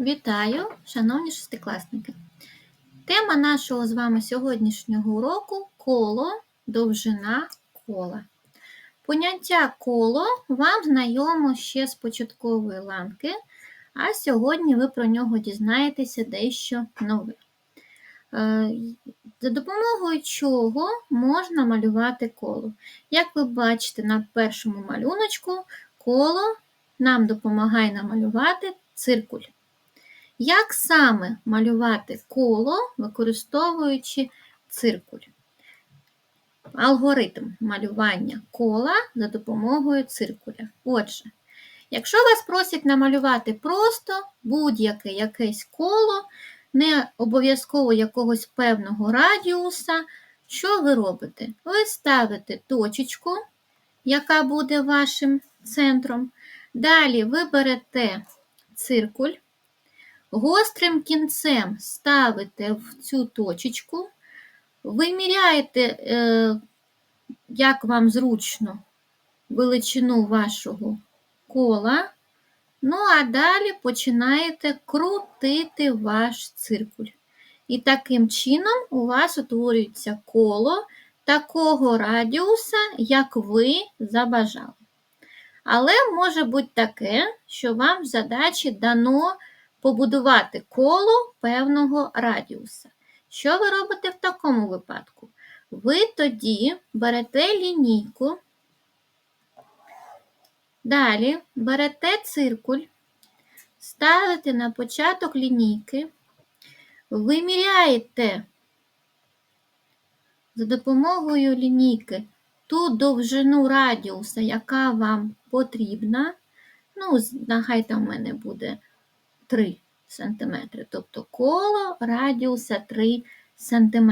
Вітаю, шановні шестикласники! Тема нашого з вами сьогоднішнього уроку коло, довжина кола. Поняття коло вам знайомо ще з початкової ланки, а сьогодні ви про нього дізнаєтеся дещо нове. Е, за допомогою чого можна малювати коло. Як ви бачите на першому малюночку, коло нам допомагає намалювати циркуль. Як саме малювати коло, використовуючи циркуль? Алгоритм малювання кола за допомогою циркуля. Отже, якщо вас просять намалювати просто будь-яке якесь коло, не обов'язково якогось певного радіуса, що ви робите? Ви ставите точечку, яка буде вашим центром. Далі ви берете циркуль. Гострим кінцем ставите в цю точечку, виміряєте, е, як вам зручно, величину вашого кола, ну а далі починаєте крутити ваш циркуль. І таким чином у вас утворюється коло такого радіуса, як ви забажали. Але може бути таке, що вам в задачі дано побудувати коло певного радіуса. Що ви робите в такому випадку? Ви тоді берете лінійку, далі берете циркуль, ставите на початок лінійки, виміряєте за допомогою лінійки ту довжину радіуса, яка вам потрібна. Ну, нехай там в мене буде 3 см, тобто коло радіуса 3 см.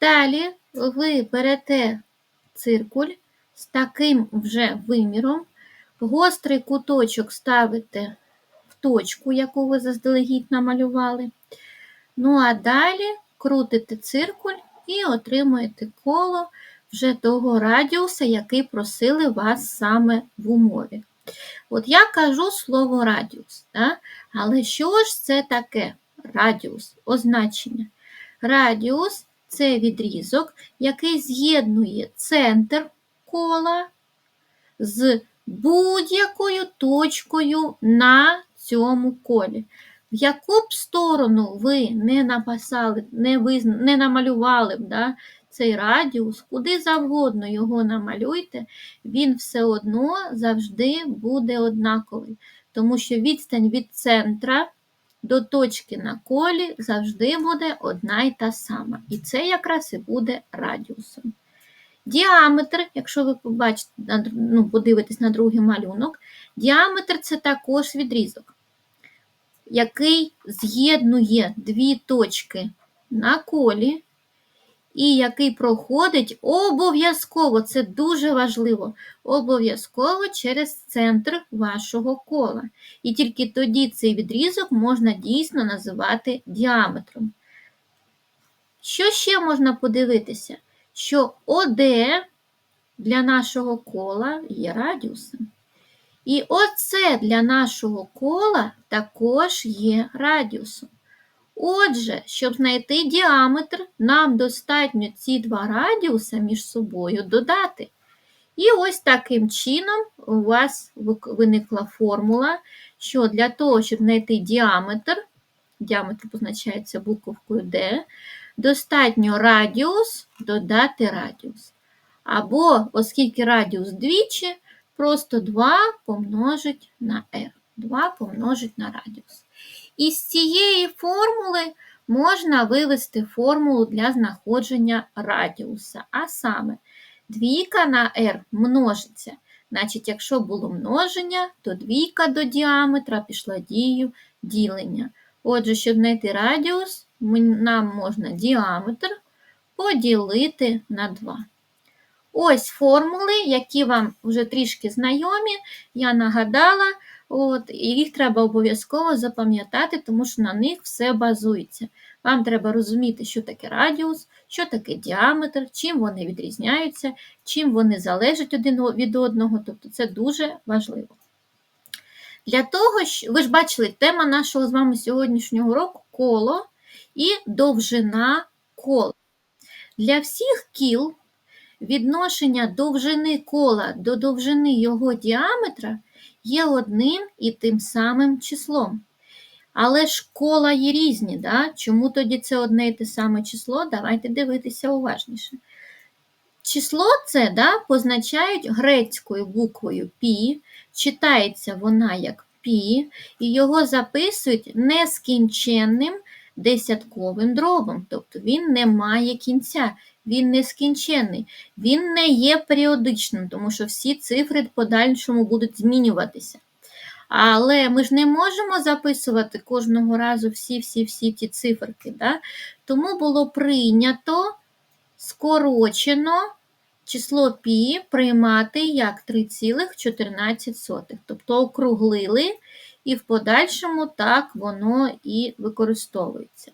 Далі ви берете циркуль з таким вже виміром, гострий куточок ставите в точку, яку ви заздалегідь намалювали. Ну, а далі крутите циркуль і отримуєте коло вже того радіуса, який просили вас саме в умові. От я кажу слово радіус, да? але що ж це таке радіус, означення? Радіус це відрізок, який з'єднує центр кола з будь-якою точкою на цьому колі. В яку б сторону ви не написали, не визна, не намалювали б да, цей радіус, куди завгодно його намалюйте, він все одно завжди буде однаковий, тому що відстань від центра до точки на колі завжди буде одна й та сама. І це якраз і буде радіусом. Діаметр, якщо ви побачите, ну, подивитесь на другий малюнок, діаметр це також відрізок, який з'єднує дві точки на колі і який проходить обов'язково, це дуже важливо, обов'язково через центр вашого кола. І тільки тоді цей відрізок можна дійсно називати діаметром. Що ще можна подивитися? Що ОД для нашого кола є радіусом. І оце для нашого кола також є радіусом. Отже, щоб знайти діаметр, нам достатньо ці два радіуса між собою додати. І ось таким чином у вас виникла формула, що для того, щоб знайти діаметр, діаметр позначається буковкою D, достатньо радіус додати радіус. Або, оскільки радіус двічі, просто 2 помножить на r. 2 помножить на радіус. Із цієї формули можна вивести формулу для знаходження радіуса. А саме, двійка на r множиться. Значить, якщо було множення, то двійка до діаметра пішла дією ділення. Отже, щоб знайти радіус, нам можна діаметр поділити на 2. Ось формули, які вам вже трішки знайомі, я нагадала. От, їх треба обов'язково запам'ятати, тому що на них все базується. Вам треба розуміти, що таке радіус, що таке діаметр, чим вони відрізняються, чим вони залежать один від одного. Тобто це дуже важливо. Для того, що ви ж бачили, тема нашого з вами сьогоднішнього року коло і довжина кола. Для всіх кіл відношення довжини кола до довжини його діаметра є одним і тим самим числом. Але ж кола є різні, да? чому тоді це одне і те саме число? Давайте дивитися уважніше. Число це да, позначають грецькою буквою пі, читається вона як пі, і його записують нескінченним десятковим дробом. Тобто він не має кінця, він нескінченний, він не є періодичним, тому що всі цифри в подальшому будуть змінюватися. Але ми ж не можемо записувати кожного разу всі-всі-всі ті циферки. Да? Тому було прийнято скорочено число пі приймати як 3,14. Тобто округлили, і в подальшому так воно і використовується.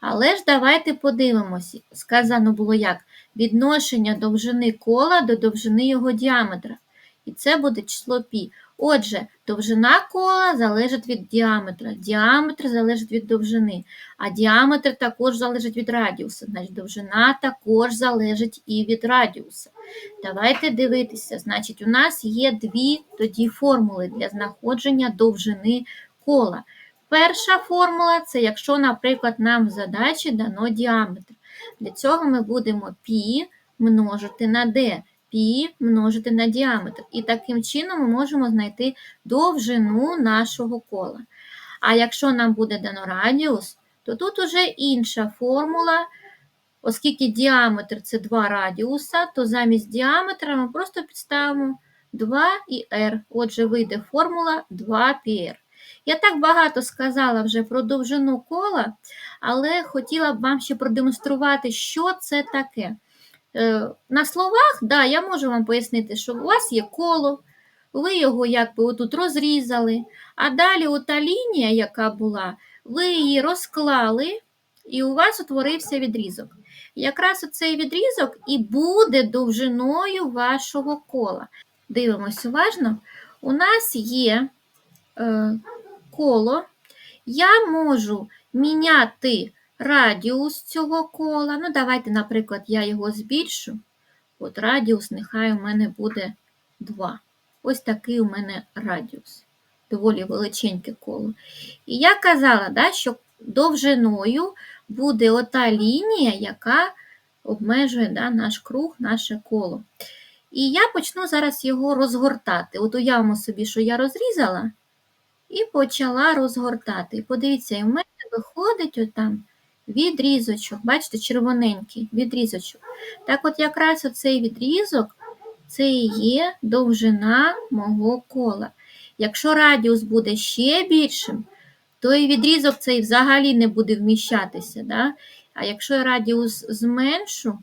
Але ж давайте подивимося, сказано було як відношення довжини кола до довжини його діаметра. І це буде число пі. Отже, довжина кола залежить від діаметра, діаметр залежить від довжини, а діаметр також залежить від радіуса. Значить, довжина також залежить і від радіуса. Давайте дивитися. Значить, у нас є дві тоді формули для знаходження довжини кола. Перша формула це якщо, наприклад, нам в задачі дано діаметр. Для цього ми будемо пі множити на d пі множити на діаметр. І таким чином ми можемо знайти довжину нашого кола. А якщо нам буде дано радіус, то тут уже інша формула. Оскільки діаметр це 2 радіуса, то замість діаметра ми просто підставимо 2 і r. Отже, вийде формула 2πr. Я так багато сказала вже про довжину кола, але хотіла б вам ще продемонструвати, що це таке. Е, на словах, да, я можу вам пояснити, що у вас є коло, ви його якби отут розрізали, а далі ота лінія, яка була, ви її розклали, і у вас утворився відрізок. Якраз оцей відрізок і буде довжиною вашого кола. Дивимось уважно. У нас є е, коло, я можу міняти радіус цього кола. Ну, давайте, наприклад, я його збільшу. От радіус, нехай у мене буде 2. Ось такий у мене радіус. Доволі величеньке коло. І я казала, да, що довжиною буде ота лінія, яка обмежує да, наш круг, наше коло. І я почну зараз його розгортати. От уявимо собі, що я розрізала і почала розгортати. І подивіться, і в мене виходить отам відрізочок. Бачите, червоненький відрізочок. Так от якраз оцей відрізок це і є довжина мого кола. Якщо радіус буде ще більшим, то і відрізок цей взагалі не буде вміщатися. Да? А якщо я радіус зменшу,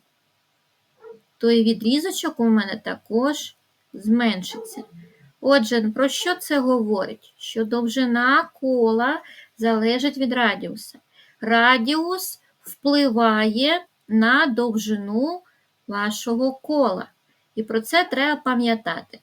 то і відрізочок у мене також зменшиться. Отже, про що це говорить? Що довжина кола залежить від радіуса радіус впливає на довжину вашого кола. І про це треба пам'ятати.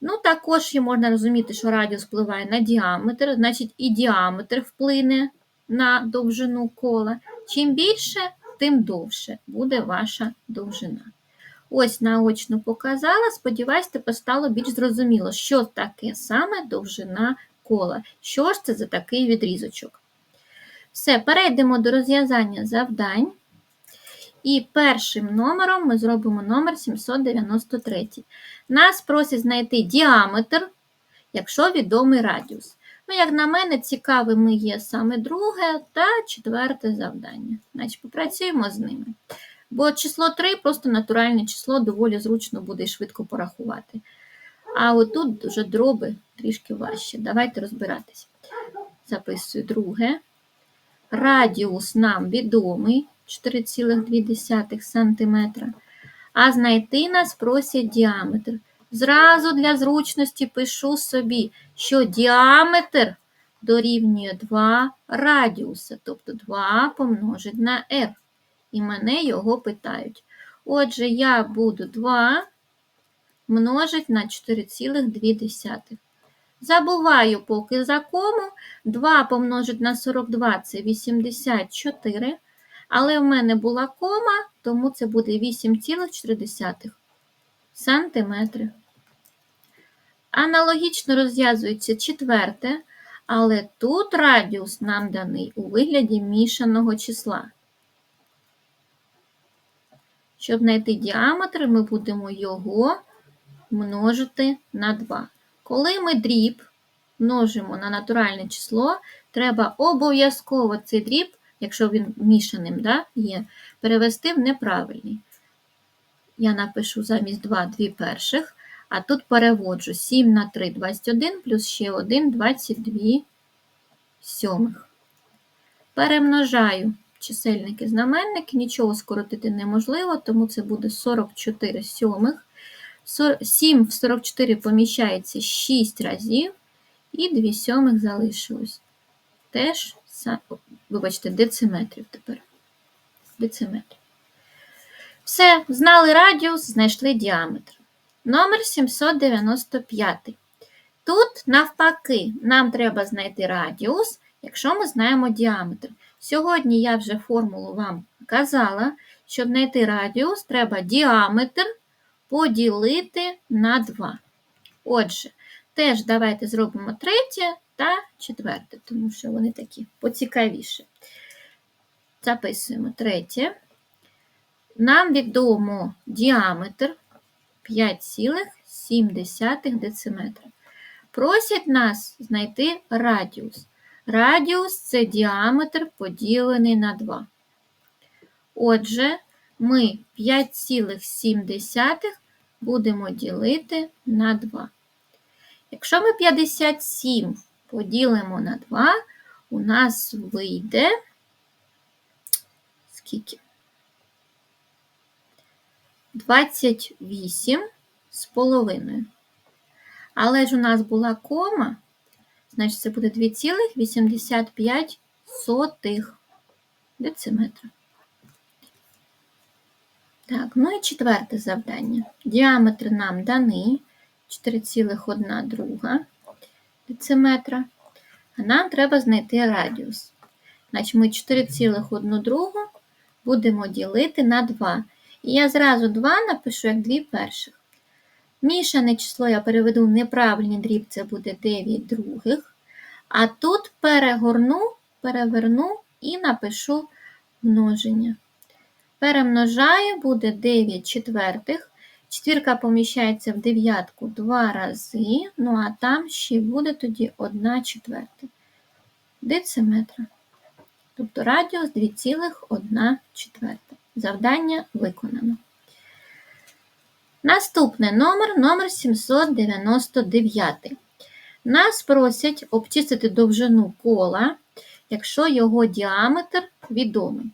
Ну, також можна розуміти, що радіус впливає на діаметр, значить, і діаметр вплине на довжину кола. Чим більше, тим довше буде ваша довжина. Ось наочно показала, сподіваюсь, тепер стало більш зрозуміло, що таке саме довжина кола. Що ж це за такий відрізочок? Все, перейдемо до розв'язання завдань. І першим номером ми зробимо номер 793. Нас просять знайти діаметр, якщо відомий радіус. Ну, як на мене, цікавими є саме друге та четверте завдання. Значить, попрацюємо з ними. Бо число 3 просто натуральне число, доволі зручно буде швидко порахувати. А отут вже дроби трішки важче. Давайте розбиратись. Записую друге. Радіус нам відомий 4,2 см, а знайти нас просять діаметр. Зразу для зручності пишу собі, що діаметр дорівнює 2 радіуса, тобто 2 помножить на r. І мене його питають. Отже, я буду 2 множить на 4,2. Забуваю поки за кому. 2 помножити на 42 це 84. Але в мене була кома, тому це буде 8,4 сантиметри. Аналогічно розв'язується четверте, але тут радіус нам даний у вигляді мішаного числа. Щоб знайти діаметр, ми будемо його множити на 2. Коли ми дріб множимо на натуральне число, треба обов'язково цей дріб, якщо він мішаним да, є, перевести в неправильний. Я напишу замість 2 дві перших, а тут переводжу 7 на 3 21 плюс ще 1 22 сьомих. Перемножаю чисельники знаменники, нічого скоротити неможливо, тому це буде 44 сьомих. 7 в 44 поміщається 6 разів, і 2 сьомих залишилось. Теж, вибачте, дециметрів тепер. Дециметрів. Все, знали радіус, знайшли діаметр. Номер 795. Тут, навпаки, нам треба знайти радіус, якщо ми знаємо діаметр. Сьогодні я вже формулу вам казала, щоб знайти радіус, треба діаметр поділити на 2. Отже, теж давайте зробимо третє та четверте, тому що вони такі поцікавіші. Записуємо третє. Нам відомо діаметр 5,7 дециметра. Просять нас знайти радіус. Радіус це діаметр поділений на 2. Отже, ми 5,7 будемо ділити на 2. Якщо ми 57 поділимо на 2, у нас вийде скільки? 28 з половиною. Але ж у нас була кома, значить це буде 2,85 дециметра. Так, ну і четверте завдання. Діаметр нам даний 4,1 друга дециметра. А нам треба знайти радіус. Значить, ми 4,1 другу будемо ділити на 2. І я зразу 2 напишу як 2 перших. Мішане число я переведу в неправильний дріб, це буде 9 других. А тут перегорну, переверну і напишу множення. Перемножаю, буде 9 четвертих. Четвірка поміщається в дев'ятку два рази, ну а там ще буде тоді 1 четверта дециметра. Тобто радіус 2,1 четверта. Завдання виконано. Наступний номер номер 799. Нас просять обчистити довжину кола, якщо його діаметр відомий.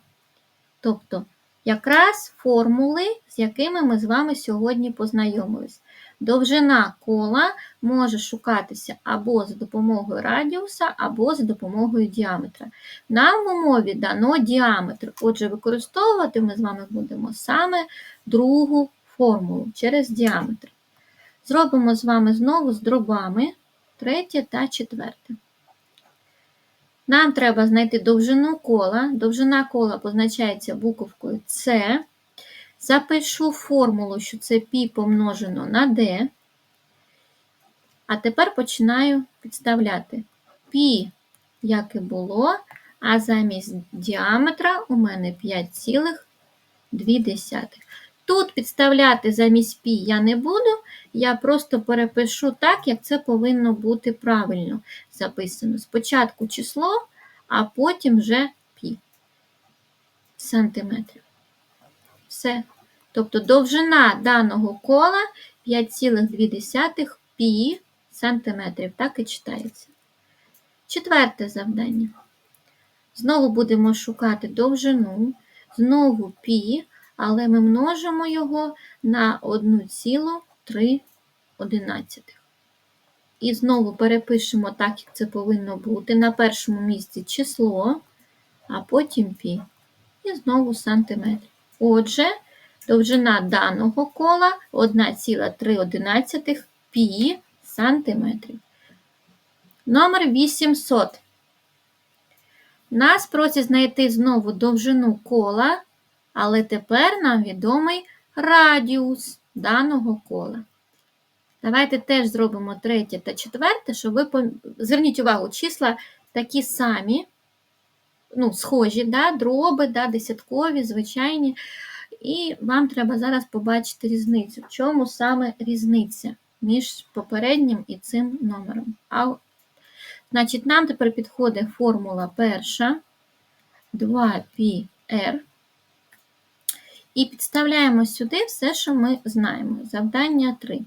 Тобто, якраз формули, з якими ми з вами сьогодні познайомились. Довжина кола може шукатися або за допомогою радіуса, або за допомогою діаметра. Нам в умові дано діаметр, отже, використовувати ми з вами будемо саме другу формулу через діаметр. Зробимо з вами знову з дробами третє та четверте. Нам треба знайти довжину кола. Довжина кола позначається буковкою С. Запишу формулу, що це π помножено на d. А тепер починаю підставляти π, як і було, а замість діаметра у мене 5,2. Тут підставляти замість пі я не буду, я просто перепишу так, як це повинно бути правильно записано. Спочатку число, а потім вже пі сантиметрів. Все. Тобто довжина даного кола 5,2 пі сантиметрів. Так і читається. Четверте завдання. Знову будемо шукати довжину, знову пі, але ми множимо його на 1,3. І знову перепишемо так, як це повинно бути. На першому місці число, а потім пі. І знову сантиметр. Отже, довжина даного кола 1,3 пі сантиметрів. Номер 800. Нас просять знайти знову довжину кола, але тепер нам відомий радіус даного кола. Давайте теж зробимо третє та четверте, щоб ви пом- зверніть увагу, числа такі самі, ну, схожі, да, дроби, да, десяткові, звичайні. І вам треба зараз побачити різницю. В чому саме різниця між попереднім і цим номером? А, значить, нам тепер підходить формула перша 2πr. І підставляємо сюди все, що ми знаємо. Завдання 3.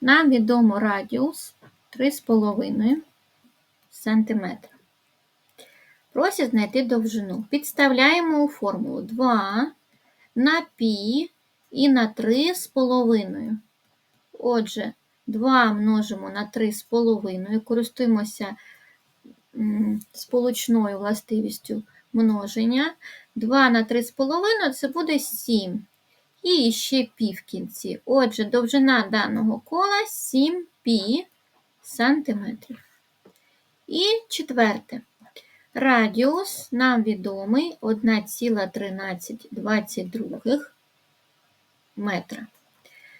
Нам відомо радіус 3,5 см. Просять знайти довжину. Підставляємо у формулу 2 на π і на 3,5. Отже, 2 множимо на 3,5, користуємося сполучною властивістю множення. 2 на 3,5 це буде 7. І ще пі в кінці. Отже, довжина даного кола 7 пі сантиметрів. І четверте. Радіус нам відомий 1,1322 метра.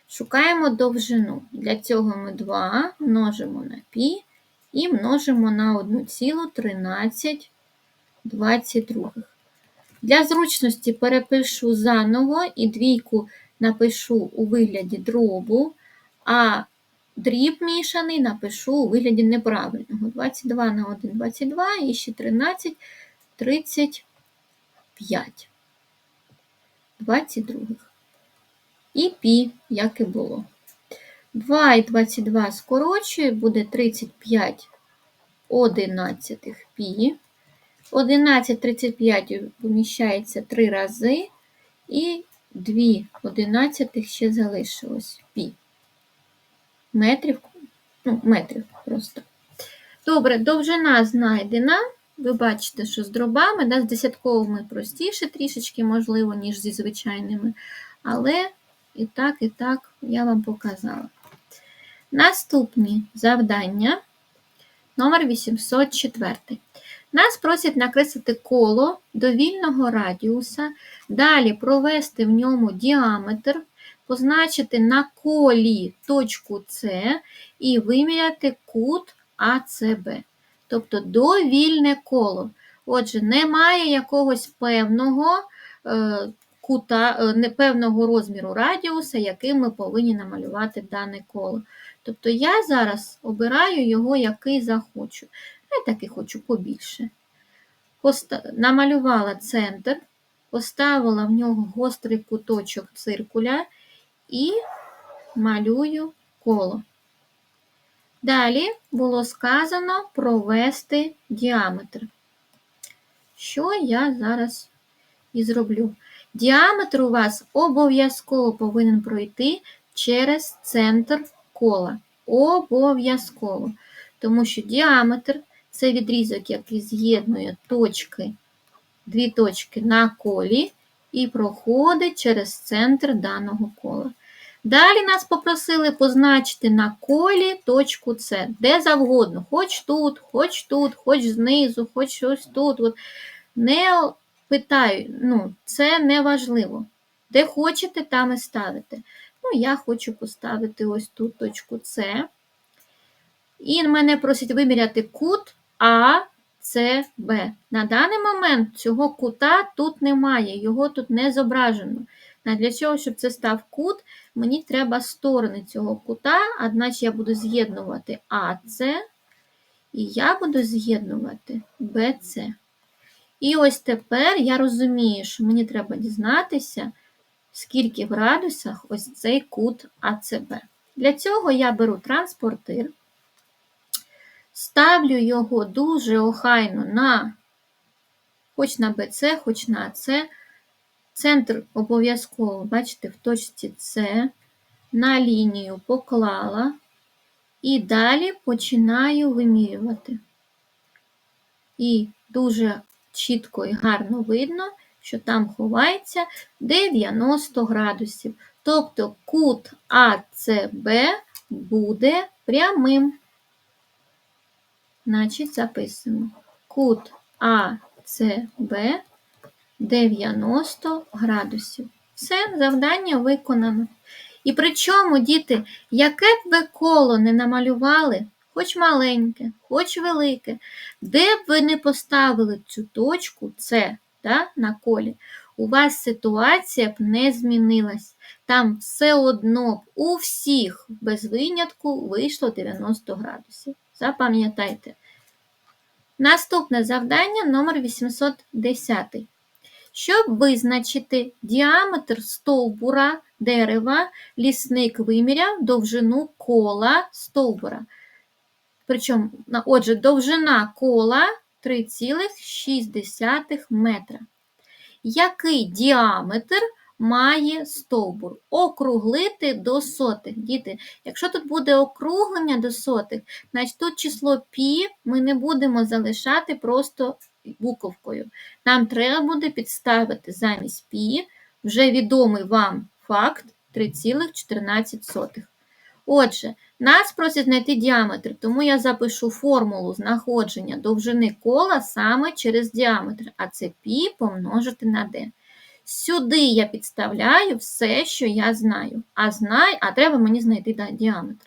Шукаємо довжину. Для цього ми 2 множимо на пі і множимо на 1,1322. Для зручності перепишу заново і двійку напишу у вигляді дробу, а дріб мішаний напишу у вигляді неправильного. 22 на 1 – 22 і ще 13 – 35. 22. І пі, як і було. 2 і 22 скорочую, буде 35 одинадцятих пі. 11 35 поміщається 3 рази, і 2 одинадцятих ще залишилось пі. Метрів, ну, метрів просто. Добре, довжина знайдена. Ви бачите, що з дробами, да, з десятковими простіше трішечки, можливо, ніж зі звичайними. Але і так, і так я вам показала. Наступні завдання номер 804. Нас просять накреслити коло довільного радіуса, далі провести в ньому діаметр, позначити на колі точку С і виміряти кут АЦБ. Тобто довільне коло. Отже, немає якогось певного е, кута, е, непевного розміру радіуса, яким ми повинні намалювати дане коло. Тобто я зараз обираю його, який захочу. Я таки хочу побільше. Намалювала центр, поставила в нього гострий куточок циркуля і малюю коло. Далі було сказано провести діаметр. Що я зараз і зроблю? Діаметр у вас обов'язково повинен пройти через центр кола. Обов'язково. Тому що діаметр це відрізок, який з'єднує точки, дві точки на колі і проходить через центр даного кола. Далі нас попросили позначити на колі точку С, де завгодно, хоч тут, хоч тут, хоч знизу, хоч ось тут. От. Не питаю, ну, це не важливо. Де хочете, там і ставите. Ну, я хочу поставити ось тут точку С. І мене просять виміряти кут АЦБ. На даний момент цього кута тут немає, його тут не зображено. Для цього, щоб це став кут, мені треба сторони цього кута, одначе я буду з'єднувати АЦ, і я буду з'єднувати БЦ. І ось тепер я розумію, що мені треба дізнатися, скільки в градусах ось цей кут АЦБ. Для цього я беру транспортир, ставлю його дуже охайно на хоч на БЦ, хоч на АЦ. Центр обов'язково, бачите, в точці С, на лінію поклала і далі починаю вимірювати. І дуже чітко і гарно видно, що там ховається 90 градусів. Тобто кут АЦБ буде прямим. Значить, записуємо. Кут АЦБ 90 градусів. Все, завдання виконано. І причому, діти, яке б ви коло не намалювали, хоч маленьке, хоч велике, де б ви не поставили цю точку С да, на колі, у вас ситуація б не змінилась. Там все одно б у всіх без винятку вийшло 90 градусів. Запам'ятайте. Наступне завдання номер 810. Щоб визначити діаметр стовбура дерева, лісник виміряв довжину кола стовбура. Причому, отже, довжина кола 3,6 метра. Який діаметр має стовбур? Округлити до сотих. Діти, якщо тут буде округлення до сотих, значить тут число пі ми не будемо залишати просто буковкою. Нам треба буде підставити замість пі вже відомий вам факт 3,14. Отже, нас просять знайти діаметр, тому я запишу формулу знаходження довжини кола саме через діаметр, а це пі помножити на d. Сюди я підставляю все, що я знаю. А знаю, а треба мені знайти да, діаметр.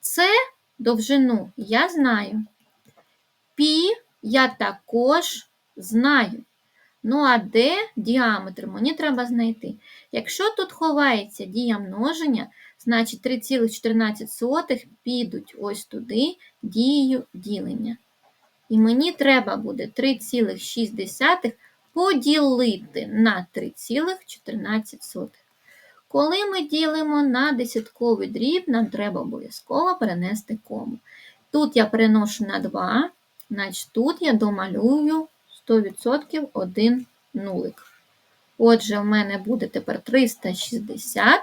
Це довжину я знаю. Пі я також знаю. Ну, а де діаметр мені треба знайти. Якщо тут ховається дія множення, значить 3,14 підуть ось туди дією ділення. І мені треба буде 3,6 поділити на 3,14. Коли ми ділимо на десятковий дріб, нам треба обов'язково перенести кому. Тут я переношу на 2, значить тут я домалюю 100% один нулик. Отже, в мене буде тепер 360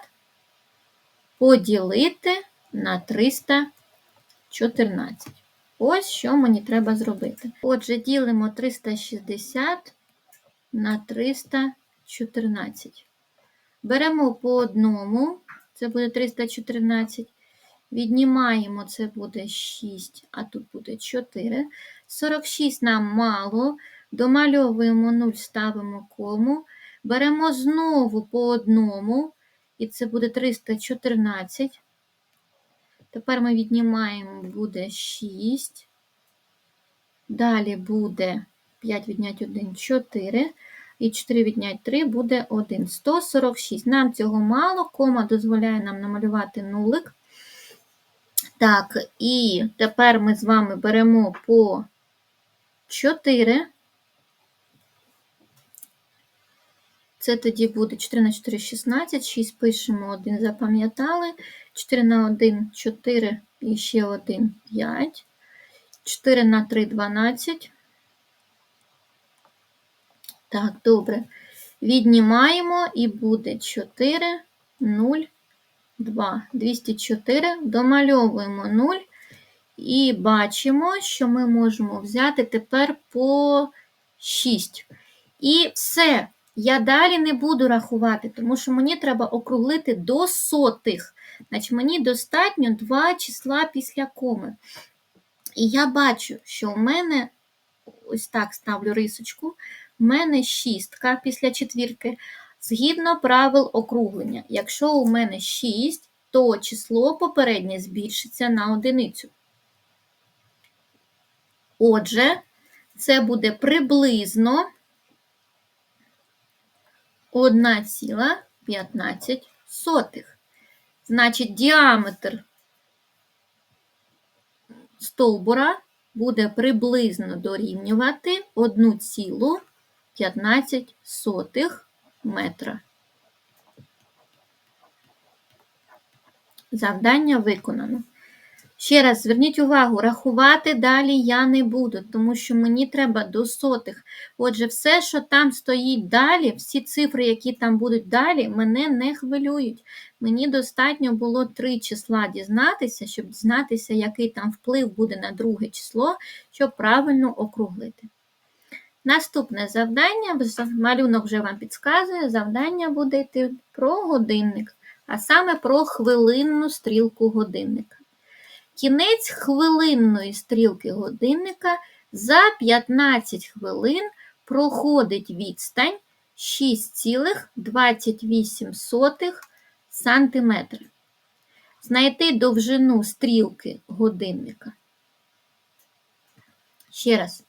поділити на 314. Ось що мені треба зробити. Отже, ділимо 360 на 314. Беремо по одному, це буде 314. Віднімаємо, це буде 6, а тут буде 4. 46 нам мало. Домальовуємо 0, ставимо кому. Беремо знову по одному, і це буде 314. Тепер ми віднімаємо, буде 6. Далі буде 5 віднять 1, 4. І 4 віднять 3 буде 1. 146. Нам цього мало, кома дозволяє нам намалювати нулик. Так, і тепер ми з вами беремо по 4. Це тоді буде 4 на 4 16, 6 пишемо, 1 запам'ятали, 4 на 1 4 і ще 1 5, 4 на 3 12. Так, добре. Віднімаємо і буде 4, 0, 2. 204. Домальовуємо 0 і бачимо, що ми можемо взяти тепер по 6. І все. Я далі не буду рахувати, тому що мені треба округлити до сотих. Значить, мені достатньо два числа після коми. І я бачу, що у мене, ось так ставлю рисочку, у мене шістка після четвірки, згідно правил округлення. Якщо у мене 6, то число попереднє збільшиться на одиницю. Отже, це буде приблизно 1,15. Значить, діаметр стовбура буде приблизно дорівнювати 1,15 метра. Завдання виконано. Ще раз зверніть увагу, рахувати далі я не буду, тому що мені треба до сотих. Отже, все, що там стоїть далі, всі цифри, які там будуть далі, мене не хвилюють. Мені достатньо було три числа дізнатися, щоб дізнатися, який там вплив буде на друге число, щоб правильно округлити. Наступне завдання, малюнок вже вам підказує, завдання буде йти про годинник, а саме про хвилинну стрілку годинника. кінець хвилинної стрілки годинника за 15 хвилин проходить відстань 6,28 см. Знайти довжину стрілки годинника. Ще раз.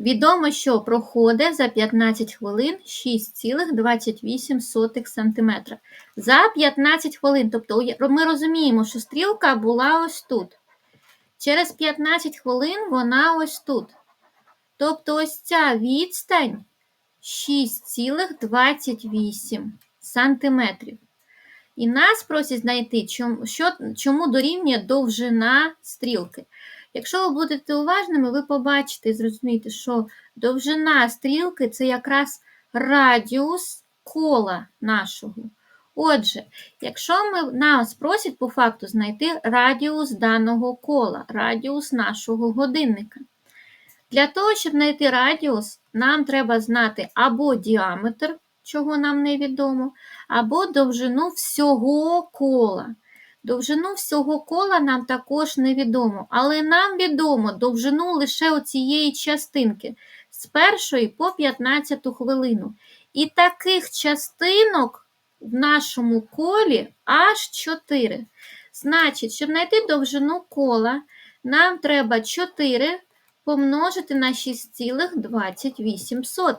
Відомо, що проходить за 15 хвилин 6,28 см. За 15 хвилин. Тобто ми розуміємо, що стрілка була ось тут. Через 15 хвилин вона ось тут. Тобто ось ця відстань 6,28 см. І нас просять знайти, чому, дорівнює довжина стрілки. Якщо ви будете уважними, ви побачите і зрозумієте, що довжина стрілки це якраз радіус кола нашого. Отже, якщо ми, нас просять по факту знайти радіус даного кола, радіус нашого годинника. Для того, щоб знайти радіус, нам треба знати або діаметр, чого нам невідомо, або довжину всього кола. Довжину всього кола нам також невідомо, але нам відомо довжину лише оцієї частинки з першої по 15 хвилину. І таких частинок в нашому колі аж 4. Значить, щоб знайти довжину кола, нам треба 4 помножити на 6,28.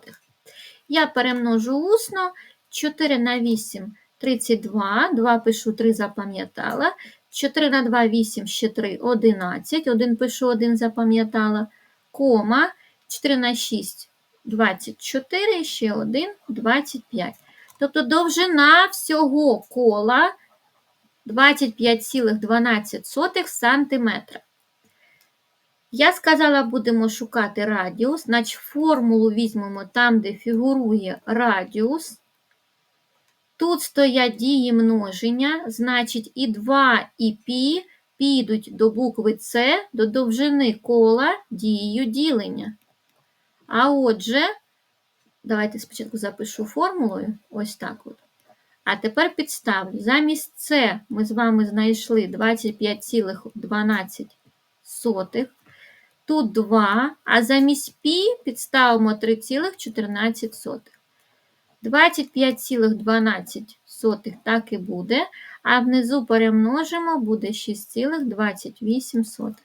Я перемножу усно 4 на 8 32, 2 пишу 3 запам'ятала. 4 на 2 8, ще 3 11. 1 пишу 1 запам'ятала. Кома. 4 на 6 24, ще 1 25. Тобто довжина всього кола 25,12 см. Я сказала, будемо шукати радіус, значить формулу візьмемо там, де фігурує радіус. Тут стоять дії множення, значить і 2, і пі підуть до букви С, до довжини кола дією ділення. А отже, давайте спочатку запишу формулою, ось так от. А тепер підставлю. Замість С ми з вами знайшли 25,12. Тут 2, а замість пі підставимо 3,14. 25,12 так і буде, а внизу перемножимо, буде 6,28.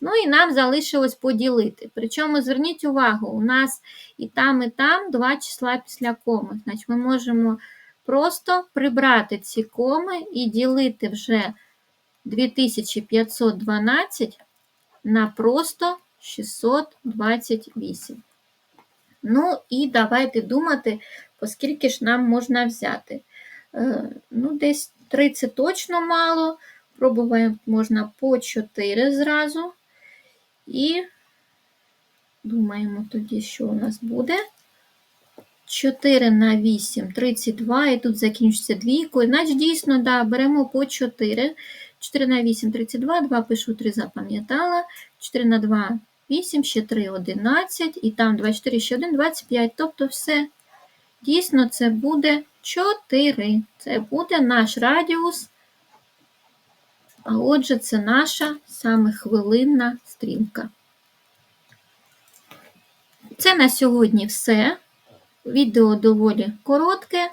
Ну і нам залишилось поділити. Причому зверніть увагу, у нас і там, і там два числа після коми. Значить, ми можемо просто прибрати ці коми і ділити вже 2512 на просто 628. Ну, і давайте думати, оскільки ж нам можна взяти. Е, ну, Десь 30 точно мало. Пробуємо можна по 4 зразу. І думаємо тоді, що у нас буде. 4 на 8, 32, і тут закінчиться двійкою. Значить, дійсно, да, беремо по 4. 4 на 8, 32, 2 пишу 3, запам'ятала. 4 на 2, 8, ще 3, 11, і там 24, ще 1, 25. Тобто все. Дійсно, це буде 4. Це буде наш радіус. А отже, це наша саме хвилинна стрілка. Це на сьогодні все. Відео доволі коротке.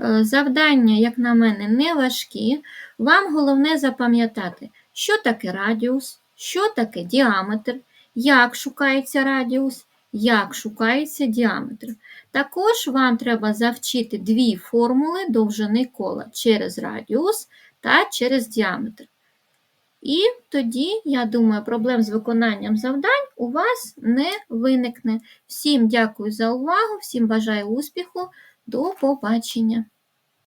Е, завдання, як на мене, не важкі. Вам головне запам'ятати, що таке радіус, що таке діаметр, як шукається радіус, як шукається діаметр. Також вам треба завчити дві формули довжини кола через радіус та через діаметр. І тоді, я думаю, проблем з виконанням завдань у вас не виникне. Всім дякую за увагу, всім бажаю успіху, до побачення!